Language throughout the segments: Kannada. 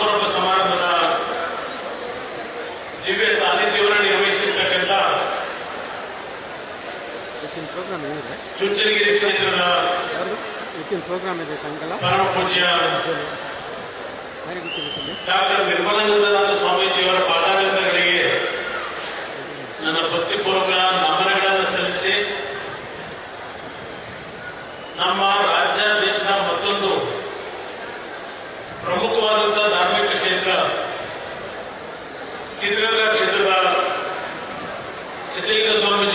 ಸಮಾರೋಪ ಸಮಾರಂಭದ ದಿವ್ಯ ಸಾನ್ನಿಧ್ಯವನ್ನು ನಿರ್ವಹಿಸಿರ್ತಕ್ಕಂಥ ಚುಂಚನಗಿರಿ ಕ್ಷೇತ್ರದ ಪ್ರೋಗ್ರಾಮ್ ಇದೆ ಸಾಯಂಕಾಲ ಪರಮ ಪೂಜ್ಯ ಡಾಕ್ಟರ್ ನಿರ್ಮಲಾನಂದನಾಥ ಸ್ವಾಮೀಜಿಯವರ ಪಾದಾನಂದಗಳಿಗೆ ನನ್ನ ಭಕ್ತಿಪೂರ್ವಕ ನಮನಗಳನ್ನು ಸಲ್ಲಿಸಿ ನಮ್ಮ ರಾಜ್ಯ ದೇಶದ ಮತ್ತೊಂದು ಪ್ರಮುಖವಾದಂತಹ ಸಿದ್ಧಗಂಗಾ ಕ್ಷೇತ್ರದ ಸಿದ್ಧಲಿಂಗ ಸ್ವಾಮಿ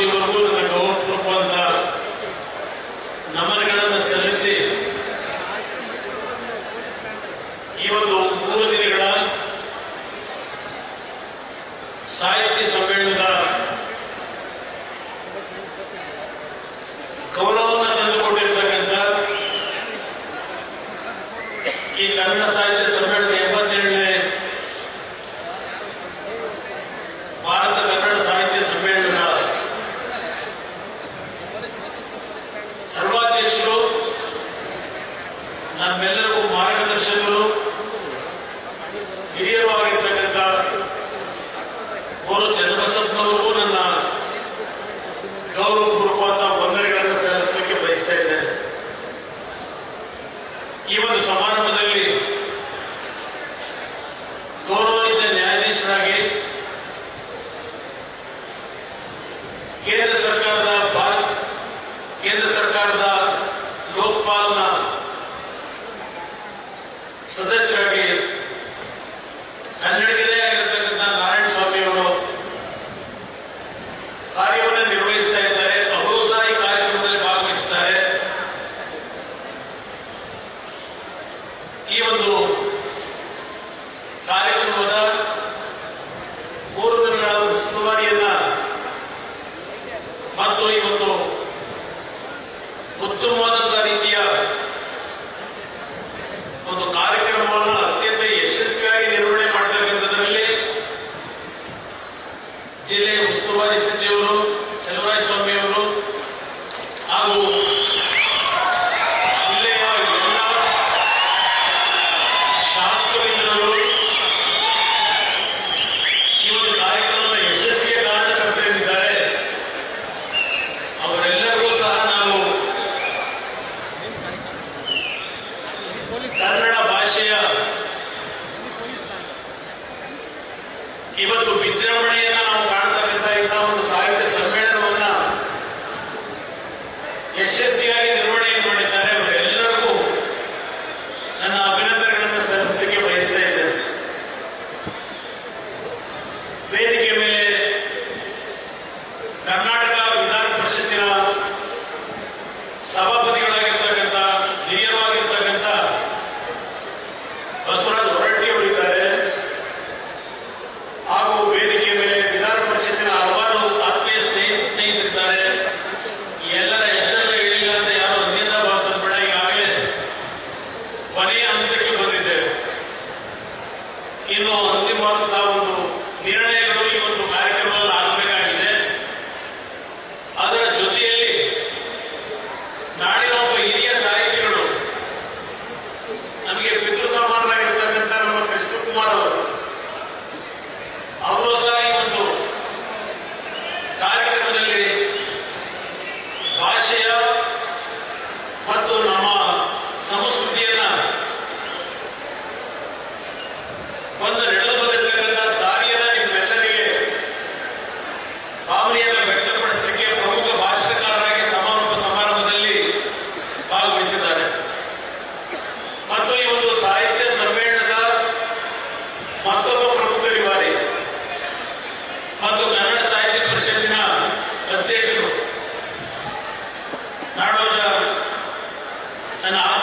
ಕನ್ನಡಿಗ law and I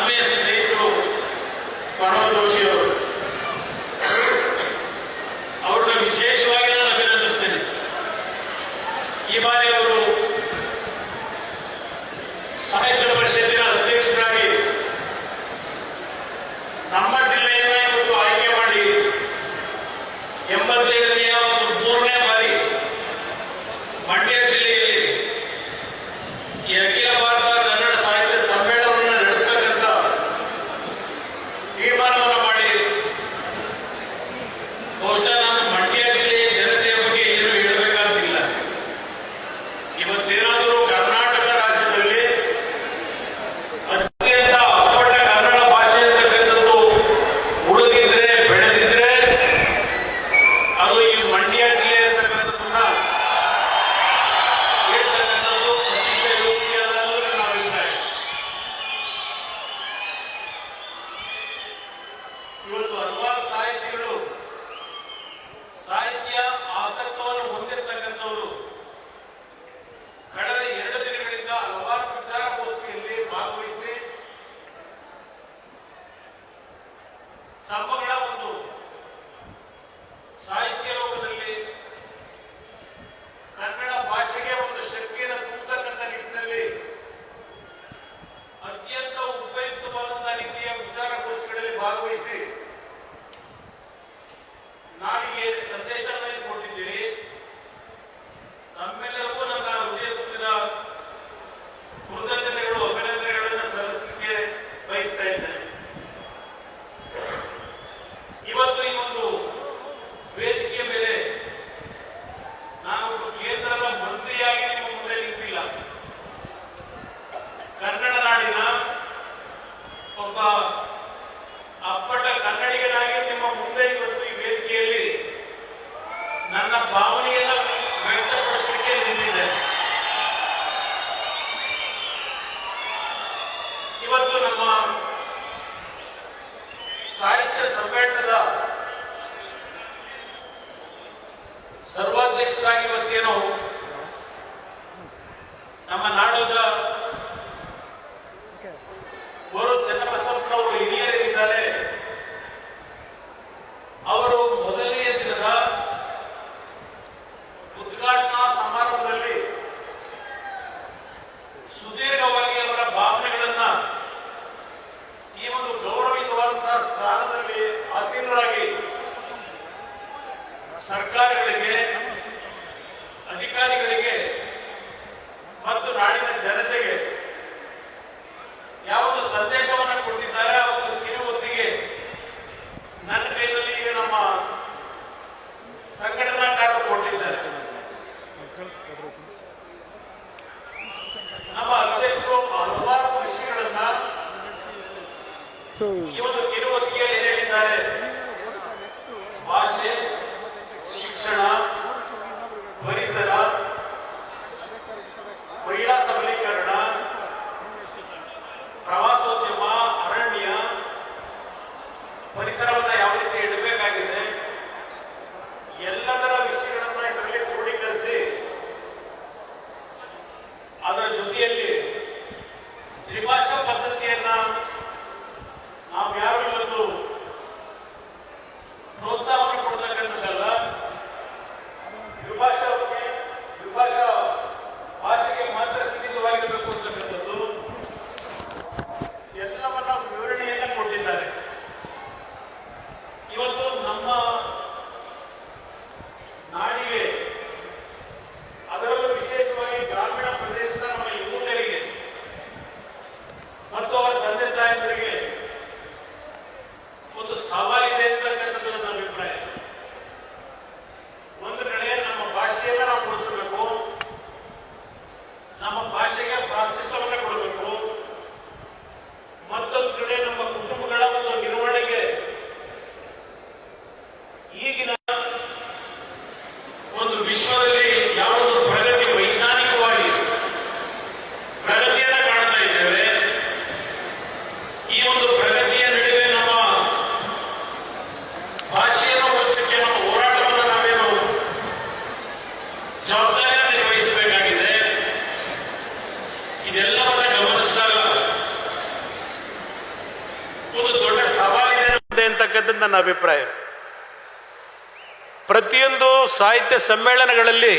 ಸಾಹಿತ್ಯ ಸಮ್ಮೇಳನಗಳಲ್ಲಿ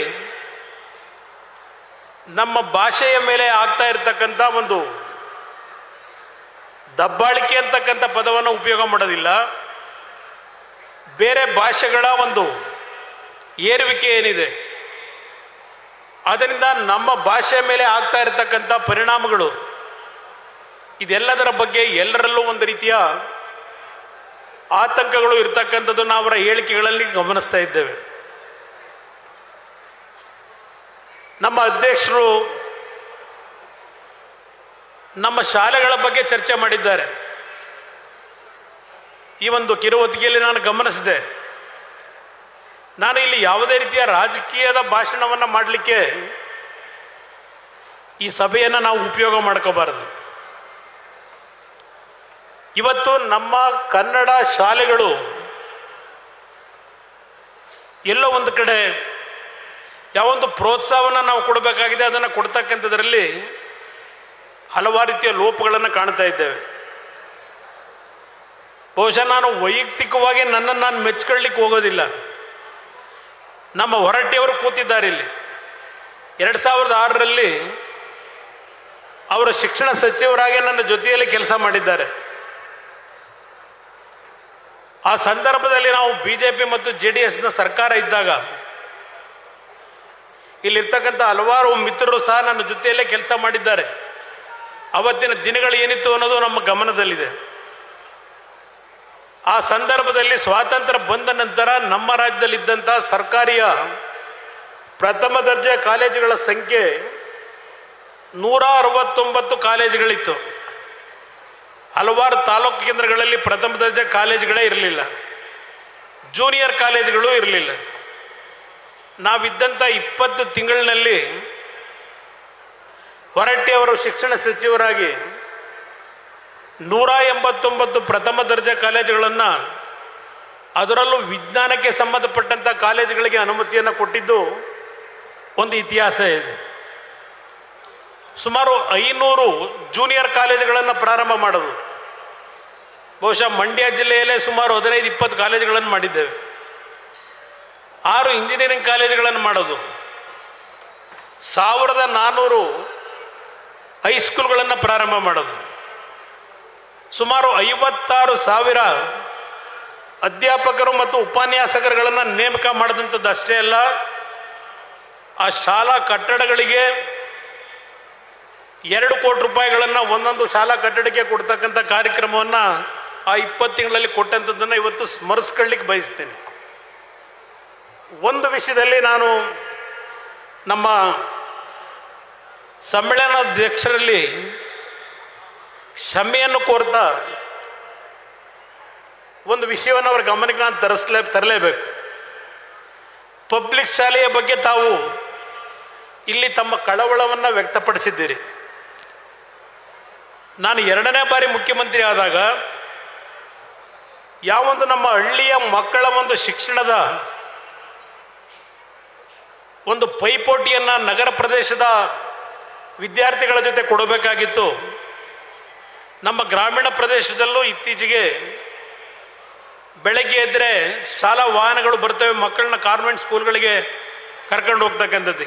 ನಮ್ಮ ಭಾಷೆಯ ಮೇಲೆ ಆಗ್ತಾ ಇರತಕ್ಕಂಥ ಒಂದು ದಬ್ಬಾಳಿಕೆ ಅಂತಕ್ಕಂಥ ಪದವನ್ನು ಉಪಯೋಗ ಮಾಡೋದಿಲ್ಲ. ಬೇರೆ ಭಾಷೆಗಳ ಒಂದು ಏರುವಿಕೆ ಏನಿದೆ, ಅದರಿಂದ ನಮ್ಮ ಭಾಷೆಯ ಮೇಲೆ ಆಗ್ತಾ ಇರತಕ್ಕಂಥ ಪರಿಣಾಮಗಳು, ಇದೆಲ್ಲದರ ಬಗ್ಗೆ ಎಲ್ಲರಲ್ಲೂ ಒಂದು ರೀತಿಯ ಆತಂಕಗಳು ಇರ್ತಕ್ಕಂಥದ್ದನ್ನು ಅವರ ಹೇಳಿಕೆಗಳಲ್ಲಿ ಗಮನಿಸ್ತಾ ಇದ್ದೇವೆ. ನಮ್ಮ ಅಧ್ಯಕ್ಷರು ನಮ್ಮ ಶಾಲೆಗಳ ಬಗ್ಗೆ ಚರ್ಚೆ ಮಾಡಿದ್ದಾರೆ. ಈ ಒಂದು ಕಿರುಹೊತ್ತಿಗೆಯಲ್ಲಿ ನಾನು ಗಮನಿಸಿದೆ. ನಾನು ಇಲ್ಲಿ ಯಾವುದೇ ರೀತಿಯ ರಾಜಕೀಯದ ಭಾಷಣವನ್ನು ಮಾಡಲಿಕ್ಕೆ ಈ ಸಭೆಯನ್ನು ನಾವು ಉಪಯೋಗ ಮಾಡ್ಕೋಬಾರದು. ಇವತ್ತು ನಮ್ಮ ಕನ್ನಡ ಶಾಲೆಗಳು ಎಲ್ಲೋ ಒಂದು ಕಡೆ ಯಾವೊಂದು ಪ್ರೋತ್ಸಾಹವನ್ನು ನಾವು ಕೊಡಬೇಕಾಗಿದೆ, ಅದನ್ನು ಕೊಡ್ತಕ್ಕಂಥದ್ರಲ್ಲಿ ಹಲವಾರು ರೀತಿಯ ಲೋಪಗಳನ್ನು ಕಾಣ್ತಾ ಇದ್ದೇವೆ. ಬಹುಶಃ ನಾನು ವೈಯಕ್ತಿಕವಾಗಿ ನನ್ನನ್ನು ನಾನು ಮೆಚ್ಕೊಳ್ಳಿಕ್ಕೆ ಹೋಗೋದಿಲ್ಲ. ನಮ್ಮ ಹೊರಟ್ಟಿಯವರು ಕೂತಿದ್ದಾರೆ ಇಲ್ಲಿ. ಎರಡು ಸಾವಿರದ ಆರರಲ್ಲಿ ಅವರ ಶಿಕ್ಷಣ ಸಚಿವರಾಗಿ ನನ್ನ ಜೊತೆಯಲ್ಲಿ ಕೆಲಸ ಮಾಡಿದ್ದಾರೆ. ಆ ಸಂದರ್ಭದಲ್ಲಿ ನಾವು ಬಿಜೆಪಿ ಮತ್ತು ಜೆ ಡಿ ಎಸ್ನ ಸರ್ಕಾರ ಇದ್ದಾಗ ಇಲ್ಲಿರ್ತಕ್ಕಂಥ ಹಲವಾರು ಮಿತ್ರರು ಸಹ ನನ್ನ ಜೊತೆಯಲ್ಲೇ ಕೆಲಸ ಮಾಡಿದ್ದಾರೆ. ಅವತ್ತಿನ ದಿನಗಳು ಏನಿತ್ತು ಅನ್ನೋದು ನಮ್ಮ ಗಮನದಲ್ಲಿದೆ. ಆ ಸಂದರ್ಭದಲ್ಲಿ ಸ್ವಾತಂತ್ರ್ಯ ಬಂದ ನಂತರ ನಮ್ಮ ರಾಜ್ಯದಲ್ಲಿದ್ದಂಥ ಸರ್ಕಾರಿಯ ಪ್ರಥಮ ದರ್ಜೆ ಕಾಲೇಜುಗಳ ಸಂಖ್ಯೆ ನೂರ ಅರವತ್ತೊಂಬತ್ತು ಕಾಲೇಜುಗಳಿತ್ತು. ಹಲವಾರು ತಾಲೂಕು ಕೇಂದ್ರಗಳಲ್ಲಿ ಪ್ರಥಮ ದರ್ಜೆ ಕಾಲೇಜುಗಳೇ ಇರಲಿಲ್ಲ. ಜೂನಿಯರ್ ಕಾಲೇಜುಗಳು ಇರಲಿಲ್ಲ. ನಾವಿದ್ದಂಥ ಇಪ್ಪತ್ತು ತಿಂಗಳಿನಲ್ಲಿ ಹೊರಟ್ಟಿ ಅವರು ಶಿಕ್ಷಣ ಸಚಿವರಾಗಿ ನೂರ ಎಂಬತ್ತೊಂಬತ್ತು ಪ್ರಥಮ ದರ್ಜೆ ಕಾಲೇಜುಗಳನ್ನು ಅದರಲ್ಲೂ ವಿಜ್ಞಾನಕ್ಕೆ ಸಂಬಂಧಪಟ್ಟಂಥ ಕಾಲೇಜುಗಳಿಗೆ ಅನುಮತಿಯನ್ನು ಕೊಟ್ಟಿದ್ದು ಒಂದು ಇತಿಹಾಸ ಇದೆ. ಸುಮಾರು ಐನೂರು ಜೂನಿಯರ್ ಕಾಲೇಜುಗಳನ್ನು ಪ್ರಾರಂಭ ಮಾಡೋದು. ಬಹುಶಃ ಮಂಡ್ಯ ಜಿಲ್ಲೆಯಲ್ಲೇ ಸುಮಾರು ಹದಿನೈದು, ಇಪ್ಪತ್ತು ಕಾಲೇಜುಗಳನ್ನು ಮಾಡಿದ್ದೇವೆ. ಆರು ಇಂಜಿನಿಯರಿಂಗ್ ಕಾಲೇಜುಗಳನ್ನು ಮಾಡೋದು. ಸಾವಿರದ ನಾನ್ನೂರು ಹೈಸ್ಕೂಲ್ಗಳನ್ನು ಪ್ರಾರಂಭ ಮಾಡೋದು. ಸುಮಾರು ಐವತ್ತಾರು ಸಾವಿರ ಅಧ್ಯಾಪಕರು ಮತ್ತು ಉಪನ್ಯಾಸಕರುಗಳನ್ನು ನೇಮಕ ಮಾಡಿದಂಥದ್ದು ಅಷ್ಟೇ ಅಲ್ಲ, ಆ ಶಾಲಾ ಕಟ್ಟಡಗಳಿಗೆ ಎರಡು ಕೋಟಿ ರೂಪಾಯಿಗಳನ್ನು ಒಂದೊಂದು ಶಾಲಾ ಕಟ್ಟಡಕ್ಕೆ ಕೊಡ್ತಕ್ಕಂಥ ಕಾರ್ಯಕ್ರಮವನ್ನು ಆ ಇಪ್ಪತ್ತು ತಿಂಗಳಲ್ಲಿ ಕೊಟ್ಟಂಥದ್ದನ್ನು ಇವತ್ತು ಸ್ಮರಿಸ್ಕೊಳ್ಳಿಕ್ಕೆ ಬಯಸ್ತೇನೆ. ಒಂದು ವಿಷಯದಲ್ಲಿ ನಾನು ನಮ್ಮ ಸಮ್ಮೇಳನಾಧ್ಯಕ್ಷರಲ್ಲಿ ಕ್ಷಮೆಯನ್ನು ಕೋರ್ತಾ ಒಂದು ವಿಷಯವನ್ನು ಅವರ ಗಮನಕ್ಕೆ ನಾನು ತರಿಸಲೇ ತರಲೇಬೇಕು. ಪಬ್ಲಿಕ್ ಶಾಲೆಯ ಬಗ್ಗೆ ತಾವು ಇಲ್ಲಿ ತಮ್ಮ ಕಳವಳವನ್ನು ವ್ಯಕ್ತಪಡಿಸಿದ್ದೀರಿ. ನಾನು ಎರಡನೇ ಬಾರಿ ಮುಖ್ಯಮಂತ್ರಿ ಆದಾಗ ಯಾವೊಂದು ನಮ್ಮ ಹಳ್ಳಿಯ ಮಕ್ಕಳ ಒಂದು ಶಿಕ್ಷಣದ ಒಂದು ಪೈಪೋಟಿಯನ್ನು ನಗರ ಪ್ರದೇಶದ ವಿದ್ಯಾರ್ಥಿಗಳ ಜೊತೆ ಕೊಡಬೇಕಾಗಿತ್ತು. ನಮ್ಮ ಗ್ರಾಮೀಣ ಪ್ರದೇಶದಲ್ಲೂ ಇತ್ತೀಚೆಗೆ ಬೆಳಗ್ಗೆ ಎದ್ದರೆ ಶಾಲಾ ವಾಹನಗಳು ಬರ್ತವೆ, ಮಕ್ಕಳನ್ನ ಕಾನ್ವೆಂಟ್ ಸ್ಕೂಲ್ಗಳಿಗೆ ಕರ್ಕೊಂಡು ಹೋಗ್ತಕ್ಕಂಥದ್ದು.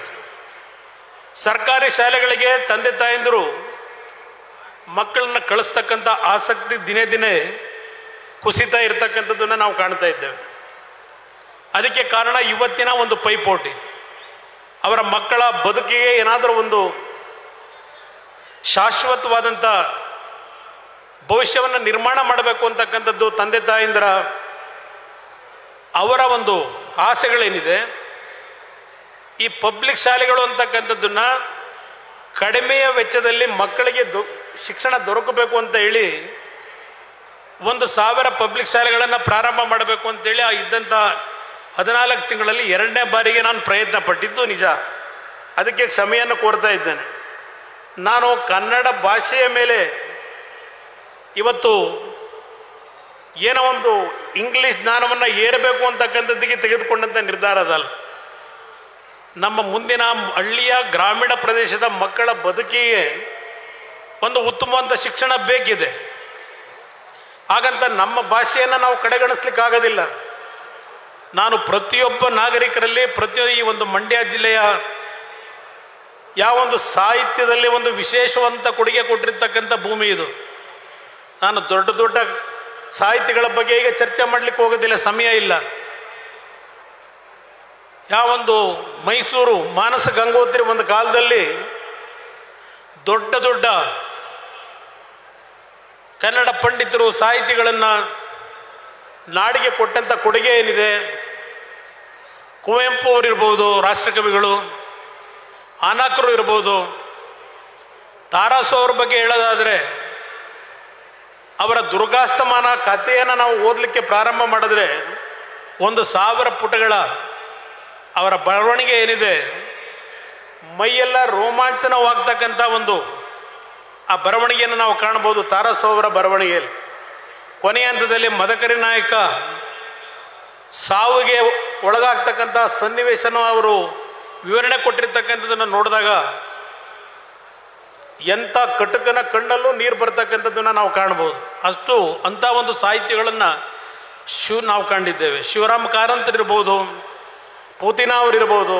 ಸರ್ಕಾರಿ ಶಾಲೆಗಳಿಗೆ ತಂದೆ ತಾಯಂದಿರು ಮಕ್ಕಳನ್ನ ಕಳಿಸ್ತಕ್ಕಂಥ ಆಸಕ್ತಿ ದಿನೇ ದಿನೇ ಕುಸಿತಾ ಇರತಕ್ಕಂಥದ್ದನ್ನು ನಾವು ಕಾಣ್ತಾ ಇದ್ದೇವೆ. ಅದಕ್ಕೆ ಕಾರಣ ಇವತ್ತಿನ ಒಂದು ಪೈಪೋಟಿ. ಅವರ ಮಕ್ಕಳ ಬದುಕಿಗೆ ಏನಾದರೂ ಒಂದು ಶಾಶ್ವತವಾದಂಥ ಭವಿಷ್ಯವನ್ನು ನಿರ್ಮಾಣ ಮಾಡಬೇಕು ಅಂತಕ್ಕಂಥದ್ದು ತಂದೆ ತಾಯಿಂದರ ಅವರ ಒಂದು ಆಸೆಗಳೇನಿದೆ, ಈ ಪಬ್ಲಿಕ್ ಶಾಲೆಗಳು ಅಂತಕ್ಕಂಥದ್ದನ್ನು ಕಡಿಮೆಯ ವೆಚ್ಚದಲ್ಲಿ ಮಕ್ಕಳಿಗೆ ದೊ, ಶಿಕ್ಷಣ ದೊರಕಬೇಕು ಅಂತ ಹೇಳಿ ಒಂದು ಸಾವಿರ ಪಬ್ಲಿಕ್ ಶಾಲೆಗಳನ್ನು ಪ್ರಾರಂಭ ಮಾಡಬೇಕು ಅಂತೇಳಿ ಆ ಇದ್ದಂಥ ಹದಿನಾಲ್ಕು ತಿಂಗಳಲ್ಲಿ ಎರಡನೇ ಬಾರಿಗೆ ನಾನು ಪ್ರಯತ್ನ ಪಟ್ಟಿದ್ದು ನಿಜ. ಅದಕ್ಕೆ ಕ್ಷಮೆಯನ್ನು ಕೋರ್ತಾ ಇದ್ದೇನೆ. ನಾನು ಕನ್ನಡ ಭಾಷೆಯ ಮೇಲೆ ಇವತ್ತು ಏನೋ ಒಂದು ಇಂಗ್ಲಿಷ್ ಜ್ಞಾನವನ್ನು ಏರಬೇಕು ಅಂತಕ್ಕಂಥದ್ದಿಗೆ ತೆಗೆದುಕೊಂಡಂಥ ನಿರ್ಧಾರ ಅದಲ್ಲ ನಮ್ಮ ಮುಂದಿನ ಹಳ್ಳಿಯ ಗ್ರಾಮೀಣ ಪ್ರದೇಶದ ಮಕ್ಕಳ ಬದುಕಿಗೆ ಒಂದು ಉತ್ತಮವಾದ ಶಿಕ್ಷಣ ಬೇಕಿದೆ. ಹಾಗಂತ ನಮ್ಮ ಭಾಷೆಯನ್ನು ನಾವು ಕಡೆಗಣಿಸ್ಲಿಕ್ಕಾಗೋದಿಲ್ಲ. ನಾನು ಪ್ರತಿಯೊಬ್ಬ ನಾಗರಿಕರಲ್ಲಿ, ಪ್ರತಿ ಈ ಒಂದು ಮಂಡ್ಯ ಜಿಲ್ಲೆಯ ಯಾವ ಒಂದು ಸಾಹಿತ್ಯದಲ್ಲಿ ಒಂದು ವಿಶೇಷವಂತ ಕೊಡುಗೆ ಕೊಟ್ಟಿರ್ತಕ್ಕಂಥ ಭೂಮಿ ಇದು. ನಾನು ದೊಡ್ಡ ದೊಡ್ಡ ಸಾಹಿತಿಗಳ ಬಗ್ಗೆ ಈಗ ಚರ್ಚೆ ಮಾಡಲಿಕ್ಕೆ ಹೋಗೋದಿಲ್ಲ, ಸಮಯ ಇಲ್ಲ. ಯಾವ ಒಂದು ಮೈಸೂರು ಮಾನಸ ಗಂಗೋತ್ರಿ ಒಂದು ಕಾಲದಲ್ಲಿ ದೊಡ್ಡ ದೊಡ್ಡ ಕನ್ನಡ ಪಂಡಿತರು ಸಾಹಿತಿಗಳನ್ನು ನಾಡಿಗೆ ಕೊಟ್ಟಂಥ ಕೊಡುಗೆ ಏನಿದೆ ಕುವೆಂಪು ಅವರಿರ್ಬೋದು, ರಾಷ್ಟ್ರಕವಿಗಳು, ಆನಾಕರು ಇರ್ಬೋದು. ತಾರಾಸು ಅವ್ರ ಬಗ್ಗೆ ಹೇಳೋದಾದರೆ, ಅವರ ದುರ್ಗಾಸ್ತಮಾನ ಕಥೆಯನ್ನು ನಾವು ಓದಲಿಕ್ಕೆ ಪ್ರಾರಂಭ ಮಾಡಿದ್ರೆ, ಒಂದು ಸಾವಿರ ಪುಟಗಳ ಅವರ ಬರವಣಿಗೆ ಏನಿದೆ, ಮೈಯೆಲ್ಲ ರೋಮಾಂಚನವಾಗ್ತಕ್ಕಂಥ ಒಂದು ಆ ಬರವಣಿಗೆಯನ್ನು ನಾವು ಕಾಣ್ಬೋದು, ತಾರಾಸು ಅವರ ಬರವಣಿಗೆಯಲ್ಲಿ. ಕೊನೆಯ ಹಂತದಲ್ಲಿ ಮದಕರಿ ನಾಯಕ, ಸಾವಿಗೆ ಒಳಗಾಗ್ತಕ್ಕಂಥ ಸನ್ನಿವೇಶನ ಅವರು ವಿವರಣೆ ಕೊಟ್ಟಿರ್ತಕ್ಕಂಥದ್ದನ್ನು ನೋಡಿದಾಗ ಎಂಥ ಕಟುಕನ ಕಣ್ಣಲ್ಲೂ ನೀರು ಬರ್ತಕ್ಕಂಥದ್ದನ್ನು ನಾವು ಕಾಣ್ಬೋದು. ಅಷ್ಟು ಅಂಥ ಒಂದು ಸಾಹಿತ್ಯಗಳನ್ನು ಶಿವ ನಾವು ಕಂಡಿದ್ದೇವೆ. ಶಿವರಾಮ್ ಕಾರಂತರಿರ್ಬೋದು ಪೂತಿನ ಅವರಿರ್ಬೋದು,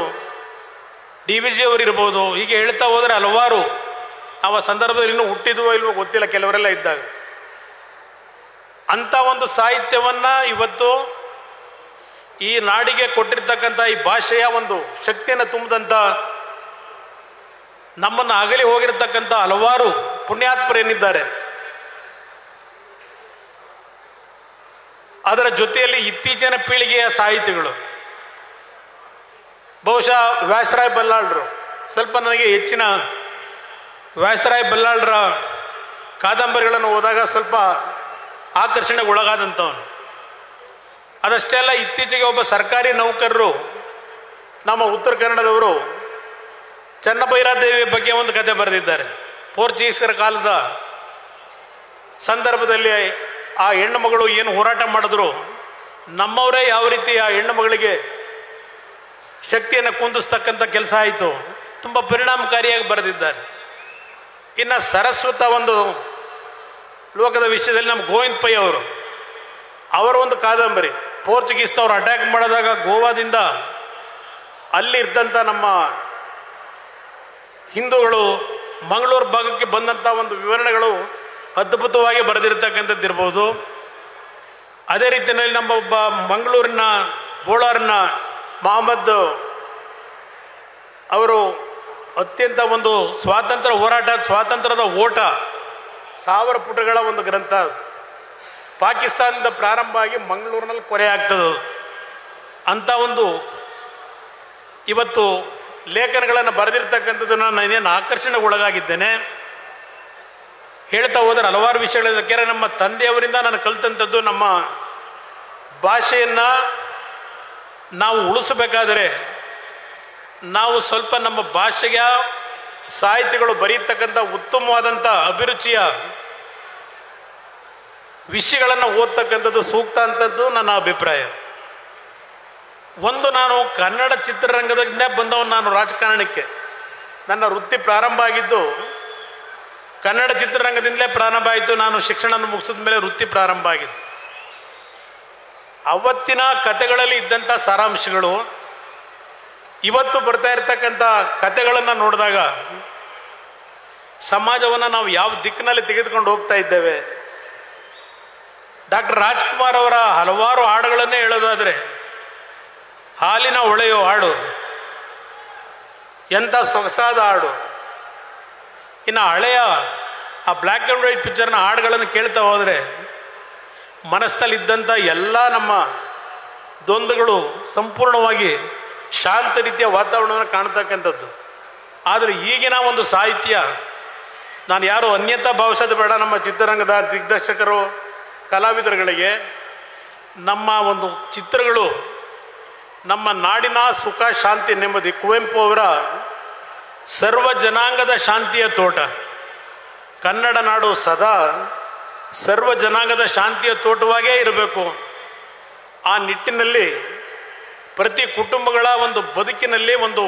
ಡಿ ವಿ ಜಿ ಅವರಿರ್ಬೋದು, ಹೀಗೆ ಹೇಳ್ತಾ ಹೋದರೆ ಹಲವಾರು ಆ ಸಂದರ್ಭದಲ್ಲಿ ಇನ್ನೂ ಹುಟ್ಟಿದ್ವೋ ಇಲ್ವೋ ಗೊತ್ತಿಲ್ಲ, ಕೆಲವರೆಲ್ಲ ಇದ್ದಾಗ. ಅಂಥ ಒಂದು ಸಾಹಿತ್ಯವನ್ನು ಇವತ್ತು ಈ ನಾಡಿಗೆ ಕೊಟ್ಟಿರ್ತಕ್ಕಂಥ ಈ ಭಾಷೆಯ ಒಂದು ಶಕ್ತಿಯನ್ನು ತುಂಬಿದಂಥ ನಮ್ಮನ್ನು ಅಗಲಿ ಹೋಗಿರತಕ್ಕಂಥ ಹಲವಾರು ಪುಣ್ಯಾತ್ಮರೇನಿದ್ದಾರೆ ಅದರ ಜೊತೆಯಲ್ಲಿ ಇತ್ತೀಚಿನ ಪೀಳಿಗೆಯ ಸಾಹಿತಿಗಳು. ಬಹುಶಃ ವ್ಯಾಸರಾಯ್ ಬಲ್ಲಾಳರು, ಸ್ವಲ್ಪ ನನಗೆ ಹೆಚ್ಚಿನ ವ್ಯಾಸರಾಯ್ ಬಲ್ಲಾಳರ ಕಾದಂಬರಿಗಳನ್ನು ಓದಾಗ ಸ್ವಲ್ಪ ಆಕರ್ಷಣೆಗೆ ಅದಷ್ಟೇ ಅಲ್ಲ ಇತ್ತೀಚೆಗೆ ಒಬ್ಬ ಸರ್ಕಾರಿ ನೌಕರರು, ನಮ್ಮ ಉತ್ತರ ಕನ್ನಡದವರು ಚನ್ನಭೈರಾದೇವಿ ಬಗ್ಗೆ ಒಂದು ಕತೆ ಬರೆದಿದ್ದಾರೆ. ಪೋರ್ಚುಗೀಸರ ಕಾಲದ ಸಂದರ್ಭದಲ್ಲಿ ಆ ಹೆಣ್ಣು ಮಗಳು ಏನು ಹೋರಾಟ ಮಾಡಿದ್ರು, ನಮ್ಮವರೇ ಯಾವ ರೀತಿ ಆ ಹೆಣ್ಣು ಮಗಳಿಗೆ ಶಕ್ತಿಯನ್ನು ಕುಂದಿಸ್ತಕ್ಕಂಥ ಕೆಲಸ ಆಯಿತು. ತುಂಬ ಪರಿಣಾಮಕಾರಿಯಾಗಿ ಬರೆದಿದ್ದಾರೆ. ಇನ್ನು ಸರಸ್ವತ ಒಂದು ಲೋಕದ ವಿಷಯದಲ್ಲಿ ನಮ್ಮ ಗೋವಿಂದ ಪೈ ಅವರು, ಅವರ ಒಂದು ಕಾದಂಬರಿ. ಪೋರ್ಚುಗೀಸ್ನವ್ರು ಅಟ್ಯಾಕ್ ಮಾಡಿದಾಗ ಗೋವಾದಿಂದ ಅಲ್ಲಿ ಇದ್ದಂತ ನಮ್ಮ ಹಿಂದೂಗಳು ಮಂಗಳೂರು ಭಾಗಕ್ಕೆ ಬಂದಂಥ ಒಂದು ವಿವರಣೆಗಳು ಅದ್ಭುತವಾಗಿ ಬರೆದಿರ್ತಕ್ಕಂಥದ್ದು ಇರ್ಬೋದು ಅದೇ ರೀತಿಯಲ್ಲಿ ನಮ್ಮ ಒಬ್ಬ ಮಂಗಳೂರಿನ ಬೋಳಾರಿನ ಮಹಮ್ಮದ್ ಅವರು ಅತ್ಯಂತ ಒಂದು ಸ್ವಾತಂತ್ರ್ಯ ಹೋರಾಟ ಸ್ವಾತಂತ್ರ್ಯದ ಓಟ, ಸಾವಿರ ಪುಟಗಳ ಒಂದು ಗ್ರಂಥ. ಪಾಕಿಸ್ತಾನದಿಂದ ಪ್ರಾರಂಭ ಆಗಿ ಮಂಗಳೂರಿನಲ್ಲಿ ಕೊರೆ ಆಗ್ತದೆ. ಅಂತ ಒಂದು ಇವತ್ತು ಲೇಖನಗಳನ್ನು ಬರೆದಿರ್ತಕ್ಕಂಥದ್ದು ನಾನು ಏನೇನು ಆಕರ್ಷಣೆಗೆ ಒಳಗಾಗಿದ್ದೇನೆ ಹೇಳ್ತಾ ಹೋದರೆ ಹಲವಾರು ವಿಷಯಗಳಿಂದ. ಕೆರೆ ನಮ್ಮ ತಂದೆಯವರಿಂದ ನಾನು ಕಲಿತಂಥದ್ದು ನಮ್ಮ ಭಾಷೆಯನ್ನು ನಾವು ಉಳಿಸಬೇಕಾದರೆ ನಾವು ಸ್ವಲ್ಪ ನಮ್ಮ ಭಾಷೆಯ ಸಾಹಿತ್ಯಗಳು ಬರೀತಕ್ಕಂಥ ಉತ್ತಮವಾದಂಥ ಅಭಿರುಚಿಯ ವಿಷಯಗಳನ್ನು ಓದ್ತಕ್ಕಂಥದ್ದು ಸೂಕ್ತ ಅಂತದ್ದು ನನ್ನ ಅಭಿಪ್ರಾಯ. ಒಂದು ನಾನು ಕನ್ನಡ ಚಿತ್ರರಂಗದಿಂದ ಬಂದವನು ನಾನು ರಾಜಕಾರಣಕ್ಕೆ. ನನ್ನ ವೃತ್ತಿ ಪ್ರಾರಂಭ ಆಗಿದ್ದು ಕನ್ನಡ ಚಿತ್ರರಂಗದಿಂದಲೇ ಪ್ರಾರಂಭ ಆಯಿತು, ನಾನು ಶಿಕ್ಷಣ ಮುಗಿಸಿದ ಮೇಲೆ ವೃತ್ತಿ ಪ್ರಾರಂಭ ಆಗಿದ್ದು. ಅವತ್ತಿನ ಕತೆಗಳಲ್ಲಿ ಇದ್ದಂಥ ಸಾರಾಂಶಗಳು, ಇವತ್ತು ಬರ್ತಾ ಇರ್ತಕ್ಕಂಥ ಕತೆಗಳನ್ನು ನೋಡಿದಾಗ ಸಮಾಜವನ್ನು ನಾವು ಯಾವ ದಿಕ್ಕಿನಲ್ಲಿ ತೆಗೆದುಕೊಂಡು ಹೋಗ್ತಾ ಇದ್ದೇವೆ ಡಾಕ್ಟರ್ ರಾಜ್ಕುಮಾರ್ ಅವರ ಹಲವಾರು ಹಾಡುಗಳನ್ನೇ ಹೇಳೋದಾದರೆ, ಹಾಲಿನ ಹೊಳೆಯೋ ಹಾಡು, ಎಂಥ ಸೊಗಸಾದ ಹಾಡು. ಇನ್ನು ಹಳೆಯ ಆ ಬ್ಲ್ಯಾಕ್ ಆ್ಯಂಡ್ ವೈಟ್ ಪಿಕ್ಚರ್ನ ಹಾಡುಗಳನ್ನು ಕೇಳ್ತಾ ಹೋದರೆ, ಮನಸ್ಸಲ್ಲಿದ್ದಂಥ ಎಲ್ಲ ನಮ್ಮ ದ್ವಂದ್ವಗಳು ಸಂಪೂರ್ಣವಾಗಿ ಶಾಂತ ರೀತಿಯ ವಾತಾವರಣವನ್ನು ಕಾಣ್ತಕ್ಕಂಥದ್ದು. ಆದರೆ ಈಗಿನ ಒಂದು ಸಾಹಿತ್ಯ, ನಾನು ಯಾರು ಅನ್ಯತಾ ಭಾವಿಸೋದು ಬೇಡ, ನಮ್ಮ ಚಿತ್ರರಂಗದ ದಿಗ್ದರ್ಶಕರು ಕಲಾವಿದರುಗಳಿಗೆ ನಮ್ಮ ಒಂದು ಚಿತ್ರಗಳು, ನಮ್ಮ ನಾಡಿನ ಸುಖ, ಶಾಂತಿ, ನೆಮ್ಮದಿ, ಕುವೆಂಪು ಅವರ ಸರ್ವ ಜನಾಂಗದ ಶಾಂತಿಯ ತೋಟ. ಕನ್ನಡ ನಾಡು ಸದಾ ಸರ್ವ ಜನಾಂಗದ ಶಾಂತಿಯ ತೋಟವಾಗೇ ಇರಬೇಕು. ಆ ನಿಟ್ಟಿನಲ್ಲಿ ಪ್ರತಿ ಕುಟುಂಬಗಳ ಒಂದು ಬದುಕಿನಲ್ಲಿ ಒಂದು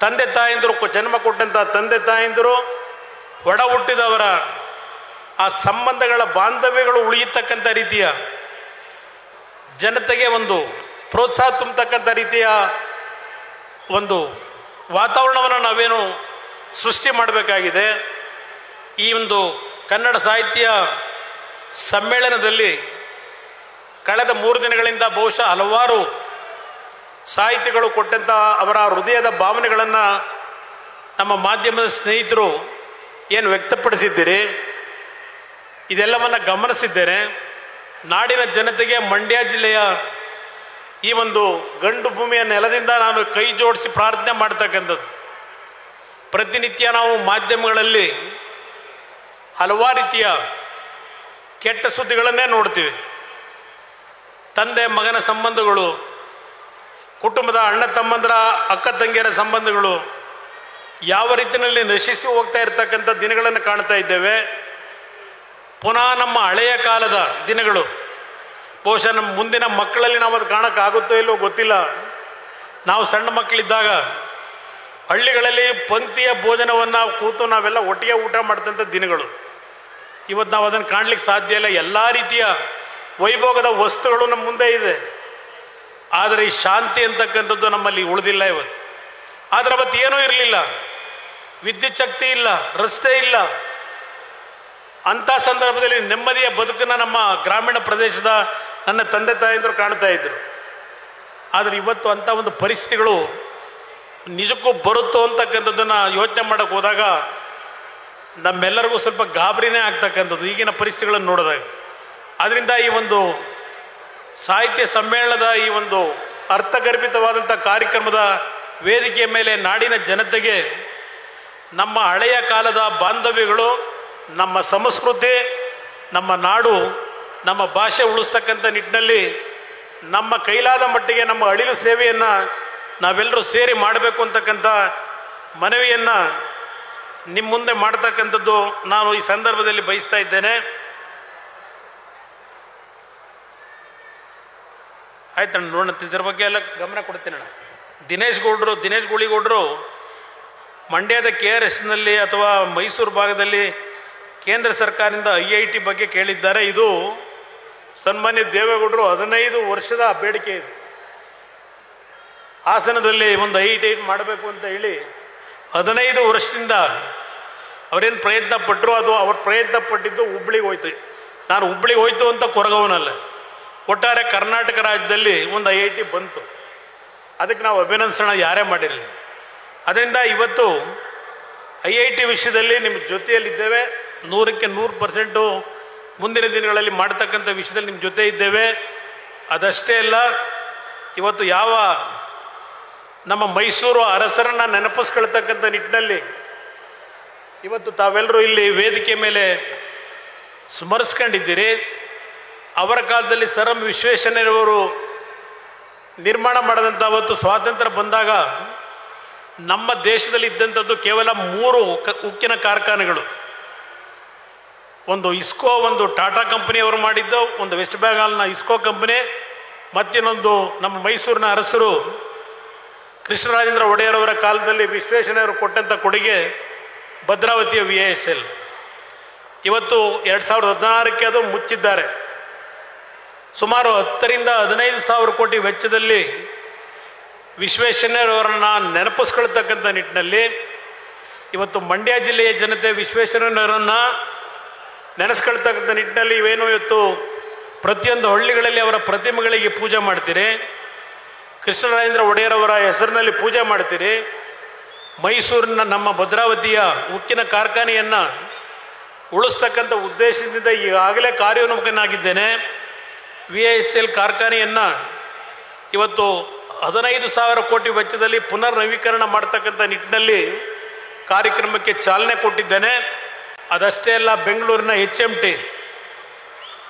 ತಂದೆ ತಾಯಂದಿರು, ಜನ್ಮ ಕೊಟ್ಟಂಥ ತಂದೆ ತಾಯಂದಿರು ಒಡ ಹುಟ್ಟಿದವರ ಆ ಸಂಬಂಧಗಳ ಬಾಂಧವ್ಯಗಳು ಉಳಿಯತಕ್ಕಂಥ ರೀತಿಯ ಜನತೆಗೆ ಒಂದು ಪ್ರೋತ್ಸಾಹ ತುಂಬತಕ್ಕಂಥ ರೀತಿಯ ಒಂದು ವಾತಾವರಣವನ್ನು ನಾವೇನು ಸೃಷ್ಟಿ ಮಾಡಬೇಕಾಗಿದೆ. ಈ ಒಂದು ಕನ್ನಡ ಸಾಹಿತ್ಯ ಸಮ್ಮೇಳನದಲ್ಲಿ ಕಳೆದ ಮೂರು ದಿನಗಳಿಂದ ಬಹುಶಃ ಹಲವಾರು ಸಾಹಿತಿಗಳು ಕೊಟ್ಟಂಥ ಅವರ ಹೃದಯದ ಭಾವನೆಗಳನ್ನು ನಮ್ಮ ಮಾಧ್ಯಮದ ಸ್ನೇಹಿತರು ಏನು ವ್ಯಕ್ತಪಡಿಸಿದ್ದೀರಿ? ಇದೆಲ್ಲವನ್ನು ಗಮನಿಸಿದ್ದೇನೆ. ನಾಡಿನ ಜನತೆಗೆ ಮಂಡ್ಯ ಜಿಲ್ಲೆಯ ಈ ಒಂದು ಗಂಡು ಭೂಮಿಯ ನೆಲದಿಂದ ನಾನು ಕೈ ಜೋಡಿಸಿ ಪ್ರಾರ್ಥನೆ ಮಾಡ್ತಕ್ಕಂಥದ್ದು. ಪ್ರತಿನಿತ್ಯ ನಾವು ಮಾಧ್ಯಮಗಳಲ್ಲಿ ಹಲವಾರು ರೀತಿಯ ಕೆಟ್ಟ ಸುದ್ದಿಗಳನ್ನೇ ನೋಡ್ತೀವಿ. ತಂದೆ, ಮಗನ ಸಂಬಂಧಗಳು, ಕುಟುಂಬದ ಅಣ್ಣ ತಮ್ಮಂದರ, ಅಕ್ಕ ತಂಗಿಯರ ಸಂಬಂಧಗಳು ಯಾವ ರೀತಿಯಲ್ಲಿ ನಶಿಸಿ ಹೋಗ್ತಾ ಇರ್ತಕ್ಕಂಥ ದಿನಗಳನ್ನು ಕಾಣ್ತಾ ಇದ್ದೇವೆ. ಪುನಃ ನಮ್ಮ ಹಳೆಯ ಕಾಲದ ದಿನಗಳು. ಬಹುಶಃ ನಮ್ಮ ಮುಂದಿನ ಮಕ್ಕಳಲ್ಲಿ ನಾವು ಅದು ಕಾಣೋಕ್ಕಾಗುತ್ತೋ ಇಲ್ಲೋ ಗೊತ್ತಿಲ್ಲ. ನಾವು ಸಣ್ಣ ಮಕ್ಕಳಿದ್ದಾಗ ಹಳ್ಳಿಗಳಲ್ಲಿ ಪಂಕ್ತಿಯ ಭೋಜನವನ್ನು ಕೂತು ನಾವೆಲ್ಲ ಒಟ್ಟಿಗೆ ಊಟ ಮಾಡ್ತಂಥ ದಿನಗಳು. ಇವತ್ತು ನಾವು ಅದನ್ನು ಕಾಣಲಿಕ್ಕೆ ಸಾಧ್ಯ ಇಲ್ಲ. ಎಲ್ಲ ರೀತಿಯ ವೈಭೋಗದ ವಸ್ತುಗಳು ನಮ್ಮ ಮುಂದೆ ಇದೆ. ಆದರೆ ಈ ಶಾಂತಿ ಅಂತಕ್ಕಂಥದ್ದು ನಮ್ಮಲ್ಲಿ ಉಳಿದಿಲ್ಲ ಇವತ್ತು. ಆದರೆ ಅವತ್ತು ಏನೂ ಇರಲಿಲ್ಲ. ವಿದ್ಯುಚ್ಛಕ್ತಿ ಇಲ್ಲ, ರಸ್ತೆ ಇಲ್ಲ. ಅಂಥ ಸಂದರ್ಭದಲ್ಲಿ ನೆಮ್ಮದಿಯ ಬದುಕನ್ನು ನಮ್ಮ ಗ್ರಾಮೀಣ ಪ್ರದೇಶದ ನನ್ನ ತಂದೆ ತಾಯಂದರು ಕಾಣ್ತಾ ಇದ್ರು. ಆದರೆ ಇವತ್ತು ಅಂಥ ಒಂದು ಪರಿಸ್ಥಿತಿಗಳು ನಿಜಕ್ಕೂ ಬರುತ್ತೋ ಅಂತಕ್ಕಂಥದ್ದನ್ನು ಯೋಚನೆ ಮಾಡೋಕ್ಕೆ ಹೋದಾಗ ನಮ್ಮೆಲ್ಲರಿಗೂ ಸ್ವಲ್ಪ ಗಾಬರಿನೇ ಆಗ್ತಕ್ಕಂಥದ್ದು, ಈಗಿನ ಪರಿಸ್ಥಿತಿಗಳನ್ನು ನೋಡಿದಾಗ. ಅದರಿಂದ ಈ ಒಂದು ಸಾಹಿತ್ಯ ಸಮ್ಮೇಳನದ ಈ ಒಂದು ಅರ್ಥಗರ್ಭಿತವಾದಂಥ ಕಾರ್ಯಕ್ರಮದ ವೇದಿಕೆಯ ಮೇಲೆ ನಾಡಿನ ಜನತೆಗೆ ನಮ್ಮ ಹಳೆಯ ಕಾಲದ ಬಾಂಧವ್ಯಗಳು ನಮ್ಮ ಸಂಸ್ಕೃತಿ, ನಮ್ಮ ನಾಡು, ನಮ್ಮ ಭಾಷೆ ಉಳಿಸ್ತಕ್ಕಂಥ ನಿಟ್ಟಿನಲ್ಲಿ ನಮ್ಮ ಕೈಲಾದ ಮಟ್ಟಿಗೆ ನಮ್ಮ ಅಳಿಲು ಸೇವೆಯನ್ನು ನಾವೆಲ್ಲರೂ ಸೇರಿ ಮಾಡಬೇಕು ಅಂತಕ್ಕಂಥ ಮನವಿಯನ್ನು ನಿಮ್ಮ ಮುಂದೆ ಮಾಡ್ತಕ್ಕಂಥದ್ದು ನಾನು ಈ ಸಂದರ್ಭದಲ್ಲಿ ಬಯಸ್ತಾ ಇದ್ದೇನೆ. ಆಯ್ತಣ್ಣ ನೋಡೋಣ, ಇದ್ರ ಬಗ್ಗೆ ಎಲ್ಲ ಗಮನ ಕೊಡ್ತೀನಿ ಅಣ್ಣ. ದಿನೇಶ್ ಗೌಡ್ರು, ದಿನೇಶ್ ಗುಳಿಗೌಡರು ಮಂಡ್ಯದ ಕೆ ಆರ್ ಎಸ್ನಲ್ಲಿ ಅಥವಾ ಮೈಸೂರು ಭಾಗದಲ್ಲಿ ಕೇಂದ್ರ ಸರ್ಕಾರದಿಂದ ಐ ಐ ಟಿ ಬಗ್ಗೆ ಕೇಳಿದ್ದಾರೆ. ಇದು ಸನ್ಮಾನ್ಯ ದೇವೇಗೌಡರು ಹದಿನೈದು ವರ್ಷದ ಬೇಡಿಕೆ ಇದೆ. ಹಾಸನದಲ್ಲಿ ಒಂದು ಐ ಟಿ ಮಾಡಬೇಕು ಅಂತ ಹೇಳಿ ಹದಿನೈದು ವರ್ಷದಿಂದ ಅವರೇನು ಪ್ರಯತ್ನ ಪಟ್ಟರು ಅದು ಅವ್ರ ಪ್ರಯತ್ನ ಪಟ್ಟಿದ್ದು ಹುಬ್ಳಿಗೆ ಹೋಯ್ತು ನಾನು ಹುಬ್ಳಿಗೆ ಹೋಯ್ತು ಅಂತ ಕೊರಗವನಲ್ಲ. ಒಟ್ಟಾರೆ ಕರ್ನಾಟಕ ರಾಜ್ಯದಲ್ಲಿ ಒಂದು ಐ ಐ ಟಿ ಬಂತು. ಅದಕ್ಕೆ ನಾವು ಅಭಿನಂದಿಸೋಣ ಯಾರೇ ಮಾಡಿರಲಿ. ಅದರಿಂದ ಇವತ್ತು ಐ ಐ ಟಿ ವಿಷಯದಲ್ಲಿ ನಿಮ್ಮ ಜೊತೆಯಲ್ಲಿದ್ದೇವೆ. ನೂರಕ್ಕೆ ನೂರು ಪರ್ಸೆಂಟು ಮುಂದಿನ ದಿನಗಳಲ್ಲಿ ಮಾಡ್ತಕ್ಕಂಥ ವಿಷಯದಲ್ಲಿ ನಿಮ್ಮ ಜೊತೆ ಇದ್ದೇವೆ. ಅದಷ್ಟೇ ಅಲ್ಲ, ಇವತ್ತು ಯಾವ ನಮ್ಮ ಮೈಸೂರು ಅರಸರನ್ನ ನೆನಪಿಸ್ಕೊಳ್ತಕ್ಕಂಥ ನಿಟ್ಟಿನಲ್ಲಿ ಇವತ್ತು ತಾವೆಲ್ಲರೂ ಇಲ್ಲಿ ವೇದಿಕೆ ಮೇಲೆ ಸ್ಮರಿಸ್ಕೊಂಡಿದ್ದೀರಿ. ಅವರ ಕಾಲದಲ್ಲಿ ಸರ್ ಎಂ ವಿಶ್ವೇಶ್ವರಯ್ಯನವರು ನಿರ್ಮಾಣ ಮಾಡಿದಂಥ ಅವತ್ತು ಸ್ವಾತಂತ್ರ್ಯ ಬಂದಾಗ ನಮ್ಮ ದೇಶದಲ್ಲಿ ಇದ್ದಂಥದ್ದು ಕೇವಲ ಮೂರು ಉಕ್ಕಿನ ಕಾರ್ಖಾನೆಗಳು. ಒಂದು ಇಸ್ಕೋ ಒಂದು ಟಾಟಾ ಕಂಪನಿಯವರು ಮಾಡಿದ್ದು ಒಂದು ವೆಸ್ಟ್ ಬೆಂಗಾಲ್ನ ಇಸ್ಕೋ ಕಂಪನಿ, ಮತ್ತಿನ್ನೊಂದು ನಮ್ಮ ಮೈಸೂರಿನ ಅರಸರು ಕೃಷ್ಣರಾಜೇಂದ್ರ ಒಡೆಯರವರ ಕಾಲದಲ್ಲಿ ವಿಶ್ವೇಶ್ವರಯ್ಯವರು ಕೊಟ್ಟಂಥ ಕೊಡುಗೆ ಭದ್ರಾವತಿಯ ವಿ ಎಸ್ ಎಲ್ ಇವತ್ತು ಎರಡು ಸಾವಿರದ ಹದಿನಾರಕ್ಕೆ ಅದು ಮುಚ್ಚಿದ್ದಾರೆ. ಸುಮಾರು ಹತ್ತರಿಂದ ಹದಿನೈದು ಸಾವಿರ ಕೋಟಿ ವೆಚ್ಚದಲ್ಲಿ ವಿಶ್ವೇಶ್ವರಯ್ಯವರನ್ನ ನೆನಪಿಸ್ಕೊಳ್ತಕ್ಕಂಥ ನಿಟ್ಟಿನಲ್ಲಿ ಇವತ್ತು ಮಂಡ್ಯ ಜಿಲ್ಲೆಯ ಜನತೆ ವಿಶ್ವೇಶ್ವರಯ್ಯನವರನ್ನ ನೆನೆಸ್ಕೊಳ್ತಕ್ಕಂಥ ನಿಟ್ಟಿನಲ್ಲಿ ಇವೇನು ಇವತ್ತು ಪ್ರತಿಯೊಂದು ಹಳ್ಳಿಗಳಲ್ಲಿ ಅವರ ಪ್ರತಿಮೆಗಳಿಗೆ ಪೂಜೆ ಮಾಡ್ತೀರಿ. ಕೃಷ್ಣರಾಜೇಂದ್ರ ಒಡೆಯರವರ ಹೆಸರಿನಲ್ಲಿ ಪೂಜೆ ಮಾಡ್ತೀರಿ. ಮೈಸೂರಿನ ನಮ್ಮ ಭದ್ರಾವತಿಯ ಉಕ್ಕಿನ ಕಾರ್ಖಾನೆಯನ್ನು ಉಳಿಸ್ತಕ್ಕಂಥ ಉದ್ದೇಶದಿಂದ ಈಗಾಗಲೇ ಕಾರ್ಯೋನ್ಮುಖನಾಗಿದ್ದೇನೆ. ವಿ ಎಸ್ ಎಲ್ ಕಾರ್ಖಾನೆಯನ್ನು ಇವತ್ತು ಹದಿನೈದು ಸಾವಿರ ಕೋಟಿ ವೆಚ್ಚದಲ್ಲಿ ಪುನರ್ ನವೀಕರಣ ಮಾಡ್ತಕ್ಕಂಥ ನಿಟ್ಟಿನಲ್ಲಿ ಕಾರ್ಯಕ್ರಮಕ್ಕೆ ಚಾಲನೆ ಕೊಟ್ಟಿದ್ದೇನೆ. ಅದಷ್ಟೇ ಅಲ್ಲ, ಬೆಂಗಳೂರಿನ ಎಚ್ ಎಂ ಟಿ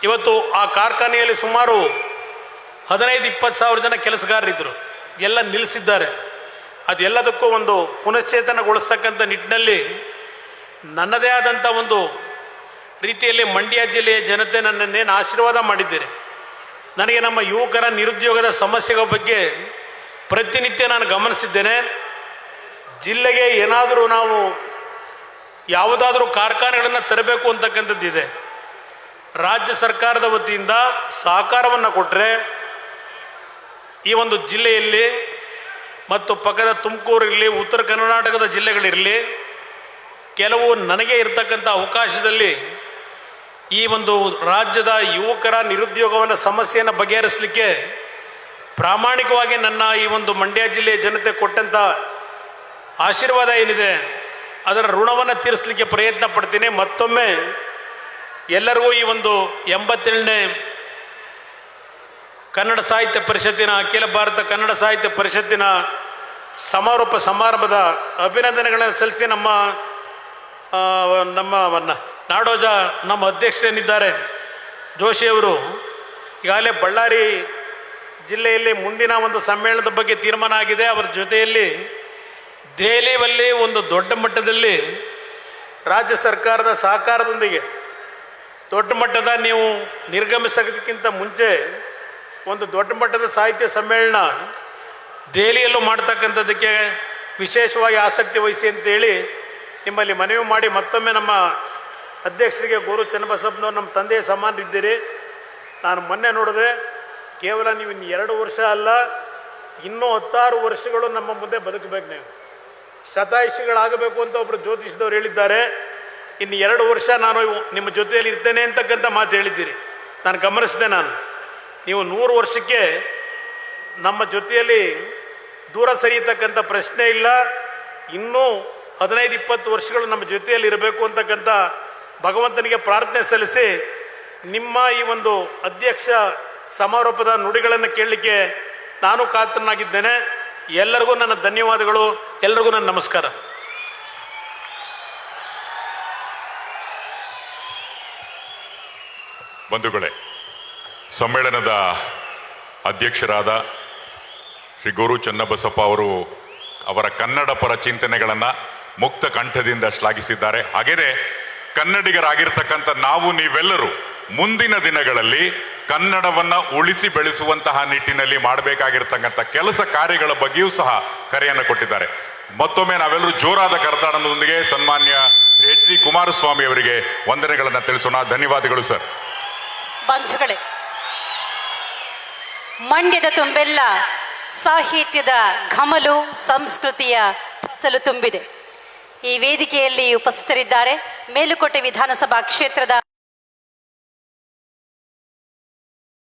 ಇವತ್ತು ಆ ಕಾರ್ಖಾನೆಯಲ್ಲಿ ಸುಮಾರು ಹದಿನೈದು, ಇಪ್ಪತ್ತು ಸಾವಿರ ಜನ ಕೆಲಸಗಾರರಿದ್ದರು ಎಲ್ಲ ನಿಲ್ಲಿಸಿದ್ದಾರೆ. ಅದೆಲ್ಲದಕ್ಕೂ ಒಂದು ಪುನಶ್ಚೇತನಗೊಳಿಸ್ತಕ್ಕಂಥ ನಿಟ್ಟಿನಲ್ಲಿ ನನ್ನದೇ ಆದಂಥ ಒಂದು ರೀತಿಯಲ್ಲಿ ಮಂಡ್ಯ ಜಿಲ್ಲೆಯ ಜನತೆ ನನ್ನನ್ನೇನು ಆಶೀರ್ವಾದ ಮಾಡಿದ್ದೀರಿ ನನಗೆ ನಮ್ಮ ಯುವಕರ ನಿರುದ್ಯೋಗದ ಸಮಸ್ಯೆಗಳ ಬಗ್ಗೆ ಪ್ರತಿನಿತ್ಯ ನಾನು ಗಮನಿಸಿದ್ದೇನೆ. ಜಿಲ್ಲೆಗೆ ಏನಾದರೂ ನಾವು ಯಾವುದಾದ್ರೂ ಕಾರ್ಖಾನೆಗಳನ್ನು ತರಬೇಕು ಅಂತಕ್ಕಂಥದ್ದಿದೆ ರಾಜ್ಯ ಸರ್ಕಾರದ ವತಿಯಿಂದ ಸಹಕಾರವನ್ನು ಕೊಟ್ಟರೆ ಈ ಒಂದು ಜಿಲ್ಲೆಯಲ್ಲಿ ಮತ್ತು ಪಕ್ಕದ ತುಮಕೂರಿರಲಿ, ಉತ್ತರ ಕರ್ನಾಟಕದ ಜಿಲ್ಲೆಗಳಿರಲಿ ಕೆಲವು ನನಗೆ ಇರತಕ್ಕಂಥ ಅವಕಾಶದಲ್ಲಿ ಈ ಒಂದು ರಾಜ್ಯದ ಯುವಕರ ನಿರುದ್ಯೋಗವನ್ನು ಸಮಸ್ಯೆಯನ್ನು ಬಗೆಹರಿಸಲಿಕ್ಕೆ ಪ್ರಾಮಾಣಿಕವಾಗಿ ನನ್ನ ಈ ಒಂದು ಮಂಡ್ಯ ಜಿಲ್ಲೆಯ ಜನತೆ ಕೊಟ್ಟಂಥ ಆಶೀರ್ವಾದ ಏನಿದೆ ಅದರ ಋಣವನ್ನು ತೀರಿಸಲಿಕ್ಕೆ ಪ್ರಯತ್ನ ಪಡ್ತೀನಿ. ಮತ್ತೊಮ್ಮೆ ಎಲ್ಲರಿಗೂ ಈ ಒಂದು ಎಂಬತ್ತೇಳನೇ ಕನ್ನಡ ಸಾಹಿತ್ಯ ಪರಿಷತ್ತಿನ, ಅಖಿಲ ಭಾರತ ಕನ್ನಡ ಸಾಹಿತ್ಯ ಪರಿಷತ್ತಿನ ಸಮಾರೋಪ ಸಮಾರಂಭದ ಅಭಿನಂದನೆಗಳನ್ನು ಸಲ್ಲಿಸಿ ನಮ್ಮ ನಮ್ಮ ನಾಡೋಜ ನಮ್ಮ ಅಧ್ಯಕ್ಷರೇನಿದ್ದಾರೆ ಜೋಶಿಯವರು ಈಗಾಗಲೇ ಬಳ್ಳಾರಿ ಜಿಲ್ಲೆಯಲ್ಲಿ ಮುಂದಿನ ಒಂದು ಸಮ್ಮೇಳನದ ಬಗ್ಗೆ ತೀರ್ಮಾನ ಆಗಿದೆ. ಅವರ ಜೊತೆಯಲ್ಲಿ ದೆಹಲಿಯಲ್ಲಿ ಒಂದು ದೊಡ್ಡ ಮಟ್ಟದಲ್ಲಿ ರಾಜ್ಯ ಸರ್ಕಾರದ ಸಹಕಾರದೊಂದಿಗೆ ದೊಡ್ಡ ಮಟ್ಟದ ನೀವು ನಿರ್ಗಮಿಸೋದಕ್ಕಿಂತ ಮುಂಚೆ ಒಂದು ದೊಡ್ಡ ಮಟ್ಟದ ಸಾಹಿತ್ಯ ಸಮ್ಮೇಳನ ದೆಹಲಿಯಲ್ಲೂ ಮಾಡ್ತಕ್ಕಂಥದ್ದಕ್ಕೆ ವಿಶೇಷವಾಗಿ ಆಸಕ್ತಿ ವಹಿಸಿ ಅಂತೇಳಿ ನಿಮ್ಮಲ್ಲಿ ಮನವಿ ಮಾಡಿ ಮತ್ತೊಮ್ಮೆ ನಮ್ಮ ಅಧ್ಯಕ್ಷರಿಗೆ ಗುರು ಚನ್ನಬಸಪ್ಪನವ್ರು ನಮ್ಮ ತಂದೆಯ ಸಮಾನರಿದ್ದೀರಿ. ನಾನು ಮೊನ್ನೆ ನೋಡಿದೆ, ಕೇವಲ ನೀವು ಇನ್ನು ಎರಡು ವರ್ಷ ಅಲ್ಲ, ಇನ್ನೂ ಹತ್ತಾರು ವರ್ಷಗಳು ನಮ್ಮ ಮುಂದೆ ಬದುಕಬೇಕು ನೀವು. ಶತಾಯುಷಿಗಳಾಗಬೇಕು ಅಂತ ಒಬ್ಬರು ಜ್ಯೋತಿಷದವ್ರು ಹೇಳಿದ್ದಾರೆ. ಇನ್ನು ಎರಡು ವರ್ಷ ನಾನು ನಿಮ್ಮ ಜೊತೆಯಲ್ಲಿ ಇರ್ತೇನೆ ಅಂತಕ್ಕಂಥ ಮಾತು ಹೇಳಿದ್ದೀರಿ. ನಾನು ಗಮನಿಸಿದೆ ನಾನು. ನೀವು ನೂರು ವರ್ಷಕ್ಕೆ ನಮ್ಮ ಜೊತೆಯಲ್ಲಿ ದೂರ ಸರಿಯತಕ್ಕಂಥ ಪ್ರಶ್ನೆ ಇಲ್ಲ. ಇನ್ನೂ ಹದಿನೈದು, ಇಪ್ಪತ್ತು ವರ್ಷಗಳು ನಮ್ಮ ಜೊತೆಯಲ್ಲಿ ಇರಬೇಕು ಅಂತಕ್ಕಂಥ ಭಗವಂತನಿಗೆ ಪ್ರಾರ್ಥನೆ ಸಲ್ಲಿಸಿ ನಿಮ್ಮ ಈ ಒಂದು ಅಧ್ಯಕ್ಷ ಸಮಾರೋಪದ ನುಡಿಗಳನ್ನು ಕೇಳಲಿಕ್ಕೆ ನಾನು ಕಾತರನಾಗಿದ್ದೇನೆ. ಎಲ್ಲರಿಗೂ ನನ್ನ ಧನ್ಯವಾದಗಳು ಎಲ್ಲರಿಗೂ ನನ್ನ ನಮಸ್ಕಾರ. ಬಂಧುಗಳೇ, ಸಮ್ಮೇಳನದ ಅಧ್ಯಕ್ಷರಾದ ಶ್ರೀ ಗುರು ಚನ್ನಬಸಪ್ಪ ಅವರು ಅವರ ಕನ್ನಡ ಪರ ಚಿಂತನೆಗಳನ್ನು ಮುಕ್ತ ಕಂಠದಿಂದ ಶ್ಲಾಘಿಸಿದ್ದಾರೆ. ಹಾಗೆಯೇ ಕನ್ನಡಿಗರಾಗಿರ್ತಕ್ಕಂಥ ನಾವು ನೀವೆಲ್ಲರೂ ಮುಂದಿನ ದಿನಗಳಲ್ಲಿ ಕನ್ನಡವನ್ನ ಉಳಿಸಿ ಬೆಳೆಸುವಂತಹ ನಿಟ್ಟಿನಲ್ಲಿ ಮಾಡಬೇಕಾಗಿರ್ತಕ್ಕಂಥ ಕೆಲಸ ಕಾರ್ಯಗಳ ಬಗ್ಗೆಯೂ ಸಹ ಕರೆಯನ್ನು ಕೊಟ್ಟಿದ್ದಾರೆ. ಮತ್ತೊಮ್ಮೆ ನಾವೆಲ್ಲರೂ ಜೋರಾದ ಕರ್ತಾಡನದೊಂದಿಗೆ ಸನ್ಮಾನ್ಯ ಎಚ್ ಡಿ ಕುಮಾರಸ್ವಾಮಿ ಅವರಿಗೆ ವಂದನೆಗಳನ್ನು ತಿಳಿಸೋಣ. ಧನ್ಯವಾದಗಳು, ಸರ್. ಬಂಧುಗಳೇ, ಮಂಡ್ಯದ ತುಂಬೆಲ್ಲ ಸಾಹಿತ್ಯದ ಘಮಲು ಸಂಸ್ಕೃತಿಯ ಫಸಲು ತುಂಬಿದೆ. ಈ ವೇದಿಕೆಯಲ್ಲಿ ಉಪಸ್ಥಿತರಿದ್ದಾರೆ ಮೇಲುಕೋಟೆ ವಿಧಾನಸಭಾ ಕ್ಷೇತ್ರದ